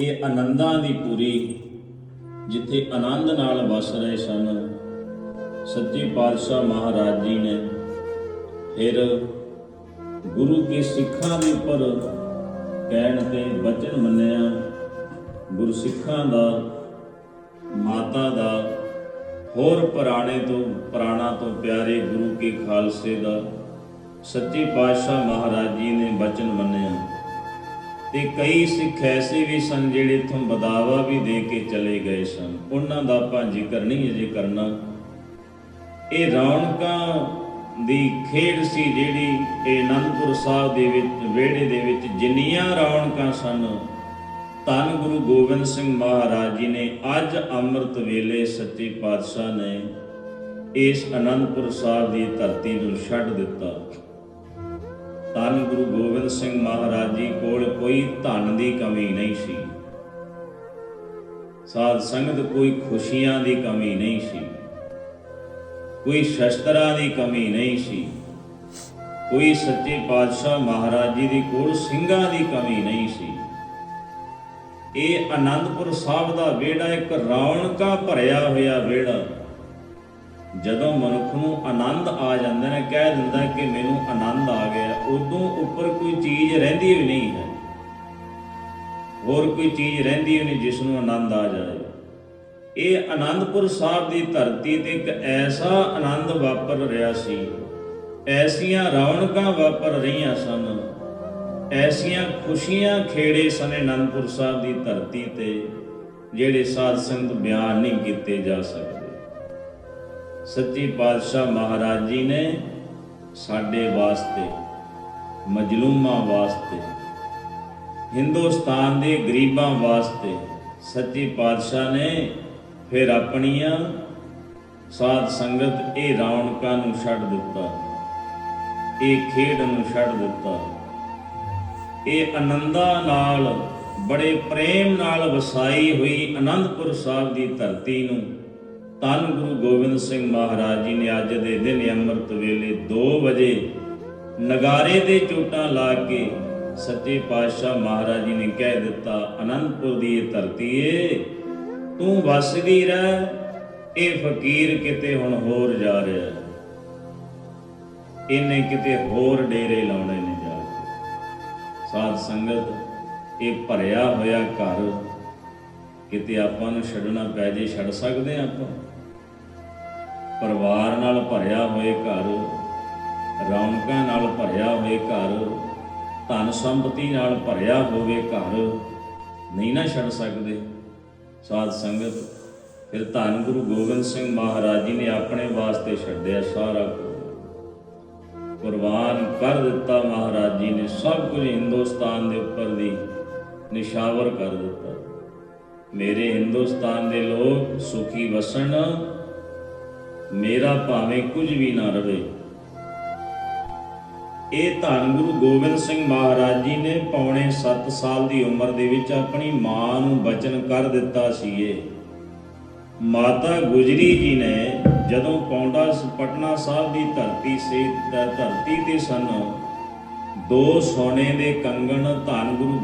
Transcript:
ਇਹ ਆਨੰਦਾਂ ਦੀ ਪੂਰੀ ਜਿੱਥੇ ਆਨੰਦ ਨਾਲ ਵਸ ਰਹੇ ਸਨ, ਸੱਚੇ ਪਾਤਸ਼ਾਹ ਮਹਾਰਾਜ ਜੀ ਨੇ। ਫਿਰ ਗੁਰੂ ਕੇ ਸਿੱਖਾਂ ਦੇ ਉੱਪਰ ਕਹਿਣ ਤੇ ਬਚਨ ਮੰਨਿਆ, ਗੁਰੂ ਸਿੱਖਾਂ ਦਾ, ਮਾਤਾ ਦਾ, ਹੋਰ ਪੁਰਾਣੇ ਤੋਂ, ਪੁਰਾਣਾ ਤੋਂ ਪਿਆਰੇ ਗੁਰੂ ਕੇ ਖਾਲਸੇ ਦਾ, ਸੱਚੇ ਪਾਤਸ਼ਾਹ ਮਹਾਰਾਜ ਜੀ ਨੇ ਬਚਨ ਮੰਨਿਆ। ਤੇ ਕਈ ਸਿੱਖ ਐਸੇ ਵੀ ਸਨ ਜਿਹੜੇ ਇਥੋਂ ਬਦਾਵਾ ਵੀ ਦੇ ਕੇ ਚਲੇ ਗਏ ਸਨ। ਉਹਨਾਂ ਦਾ ਆਪਾਂ ਜ਼ਿਕਰ ਨਹੀਂ ਅਜੇ ਕਰਨਾ। ਇਹ ਰੌਣਕਾਂ ਦੀ ਖੇਡ ਸੀ ਜਿਹੜੀ ਇਹ ਅਨੰਦਪੁਰ ਸਾਹਿਬ ਦੇ ਵਿੱਚ, ਵਿਹੜੇ ਦੇ ਵਿੱਚ ਜਿੰਨੀਆਂ ਰੌਣਕਾਂ ਸਨ, ਧੰਨ ਗੁਰੂ ਗੋਬਿੰਦ ਸਿੰਘ ਮਹਾਰਾਜ ਜੀ ਨੇ ਅੱਜ ਅੰਮ੍ਰਿਤ ਵੇਲੇ ਸੱਚੇ ਪਾਤਸ਼ਾਹ ਨੇ ਇਸ ਅਨੰਦਪੁਰ ਸਾਹਿਬ ਦੀ ਧਰਤੀ ਨੂੰ ਛੱਡ ਦਿੱਤਾ। ਧੰਨ ਗੁਰੂ ਗੋਬਿੰਦ ਸਿੰਘ ਮਹਾਰਾਜ ਜੀ ਕੋਲ ਕੋਈ ਧਨ ਦੀ ਕਮੀ ਨਹੀਂ ਸੀ। ਸਾਧ ਸੰਗਤ ਕੋਈ ਖੁਸ਼ੀਆਂ ਦੀ ਕਮੀ ਨਹੀਂ ਸੀ। ਕੋਈ ਸ਼ਸਤਰਾਂ ਦੀ ਕਮੀ ਨਹੀਂ ਸੀ। ਕੋਈ ਸੱਚੇ ਪਾਤਸ਼ਾਹ ਮਹਾਰਾਜ ਜੀ ਦੀ ਕੋਲ ਸਿੰਘਾਂ ਦੀ ਕਮੀ ਨਹੀਂ ਸੀ। ਇਹ ਆਨੰਦਪੁਰ ਸਾਹਿਬ ਦਾ ਵਿਹੜਾ ਇੱਕ ਰੌਣਕਾਂ ਭਰਿਆ ਹੋਇਆ ਵਿਹੜਾ ਜਦੋਂ ਮਨੁੱਖ ਨੂੰ ਆਨੰਦ ਆ ਜਾਂਦਾ ਨੇ ਕਹਿ ਦਿੰਦਾ ਕਿ ਮੈਨੂੰ ਆਨੰਦ ਆ ਗਿਆ ਉਦੋਂ ਉੱਪਰ ਕੋਈ ਚੀਜ਼ ਰਹਿੰਦੀ ਵੀ ਨਹੀਂ ਹੈ। ਹੋਰ ਕੋਈ ਚੀਜ਼ ਰਹਿੰਦੀ ਵੀ ਨਹੀਂ ਜਿਸ ਨੂੰ ਆਨੰਦ ਆ ਜਾਏ। ਇਹ ਆਨੰਦਪੁਰ ਸਾਹਿਬ ਦੀ ਧਰਤੀ ਤੇ ਇੱਕ ਐਸਾ ਆਨੰਦ ਵਾਪਰ ਰਿਹਾ ਸੀ। ਐਸੀਆਂ ਰੌਣਕਾਂ ਵਾਪਰ ਰਹੀਆਂ ਸਨ। ਐਸੀਆਂ ਖੁਸ਼ੀਆਂ ਖੇੜੇ ਸਨ ਆਨੰਦਪੁਰ ਸਾਹਿਬ ਦੀ ਧਰਤੀ ਤੇ, ਜਿਹੜੇ ਸਾਧ ਸੰਗਤ ਬਿਆਨ ਨਹੀਂ ਕੀਤੇ ਜਾ ਸਕਦੇ। ਸੱਚੀ ਪਾਤਸ਼ਾਹ ਮਹਾਰਾਜ ਜੀ ਨੇ ਸਾਡੇ ਵਾਸਤੇ, ਮਜਲੂਮਾਂ ਵਾਸਤੇ, ਹਿੰਦੁਸਤਾਨ ਦੇ ਗਰੀਬਾਂ ਵਾਸਤੇ ਸੱਚੀ ਪਾਤਸ਼ਾਹ ਨੇ ਫਿਰ ਆਪਣੀਆਂ ਸਾਧ ਸੰਗਤ ਇਹ ਰੌਣਕਾਂ ਨੂੰ ਛੱਡ ਦਿੱਤਾ, ਇਹ ਖੇਡ ਨੂੰ ਛੱਡ ਦਿੱਤਾ। ਇਹ ਆਨੰਦਾਂ ਨਾਲ, ਬੜੇ ਪ੍ਰੇਮ ਨਾਲ ਵਸਾਈ ਹੋਈ ਅਨੰਦਪੁਰ ਸਾਹਿਬ ਦੀ ਧਰਤੀ ਨੂੰ ਧੰਨ ਗੁਰੂ ਗੋਬਿੰਦ ਸਿੰਘ ਮਹਾਰਾਜ ਜੀ ਨੇ ਅੱਜ ਦੇ ਦਿਨ ਅੰਮ੍ਰਿਤ ਵੇਲੇ 2 ਵਜੇ ਨਗਾਰੇ ਦੇ ਚੋਟਾਂ ਲਾ ਕੇ ਸੱਚੇ ਪਾਤਸ਼ਾਹ ਮਹਾਰਾਜ ਜੀ ਨੇ ਕਹਿ ਦਿੱਤਾ, ਅਨੰਦਪੁਰ ਦੀ ਇਹ ਧਰਤੀ ਏ, ਤੂੰ ਵਸਦੀ ਰਹਿ, ਇਹ ਫਕੀਰ ਕਿਤੇ ਹੁਣ ਹੋਰ ਜਾ ਰਿਹਾ ਹੈ। ਇਹਨੇ ਕਿਤੇ ਹੋਰ ਡੇਰੇ ਲਾਉਣੇ ਨੇ ਜਾ ਕੇ ਸਾਧ ਸੰਗਤ, ਇਹ ਭਰਿਆ ਹੋਇਆ ਘਰ ਕਿਤੇ ਆਪਾਂ ਨੂੰ ਛੱਡਣਾ ਪੈ ਜੇ, ਛੱਡ ਸਕਦੇ ਹਾਂ ਆਪਾਂ। ਪਰਿਵਾਰ ਨਾਲ ਭਰਿਆ ਹੋਏ ਘਰ, ਰੌਣਕਾਂ ਨਾਲ ਭਰਿਆ ਹੋਏ ਘਰ, ਧਨ ਸੰਪਤੀ ਨਾਲ ਭਰਿਆ ਹੋਵੇ ਘਰ, ਨਹੀਂ ਨਾ ਛੱਡ ਸਕਦੇ। ਸਾਧ ਸੰਗਤ, ਫਿਰ ਧੰਨ ਗੁਰੂ ਗੋਬਿੰਦ ਸਿੰਘ ਮਹਾਰਾਜ ਜੀ ਨੇ ਆਪਣੇ ਵਾਸਤੇ ਛੱਡਿਆ ਸਾਰਾ ਕੁਰਬਾਨ ਕਰ ਦਿੱਤਾ ਮਹਾਰਾਜ ਜੀ ਨੇ, ਸਭ ਕੁਝ ਹਿੰਦੁਸਤਾਨ ਦੇ ਉੱਪਰ ਦੀ ਨਿਸ਼ਾਵਰ ਕਰ ਦਿੱਤਾ। ਮੇਰੇ ਹਿੰਦੁਸਤਾਨ ਦੇ ਲੋਕ ਸੁਖੀ ਵਸਣ, ਮੇਰਾ ਭਾਵੇਂ ਕੁਝ ਵੀ ਨਾ ਰਵੇ। ਇਹ ਧੰਨ ਗੁਰੂ ਗੋਬਿੰਦ ਸਿੰਘ ਮਹਾਰਾਜ ਜੀ ਨੇ ਪੌਣੇ 7 ਸਾਲ ਦੀ ਉਮਰ ਦੇ ਵਿੱਚ ਆਪਣੀ ਮਾਂ ਨੂੰ ਬਚਨ ਕਰ ਦਿੱਤਾ ਸੀ ਇਹ ਮਾਤਾ ਗੁਜਰੀ ਜੀ ਨੇ ਜਦੋਂ ਪੌਂਡਾ ਪਟਨਾ ਸਾਹਿਬ ਦੀ ਧਰਤੀ ਸੇ, ਧਰਤੀ ਤੇ ਸਨ, ਦੋ ਸੋਨੇ ਦੇ ਕੰਗਣ ਧੰਨ ਗੁਰੂ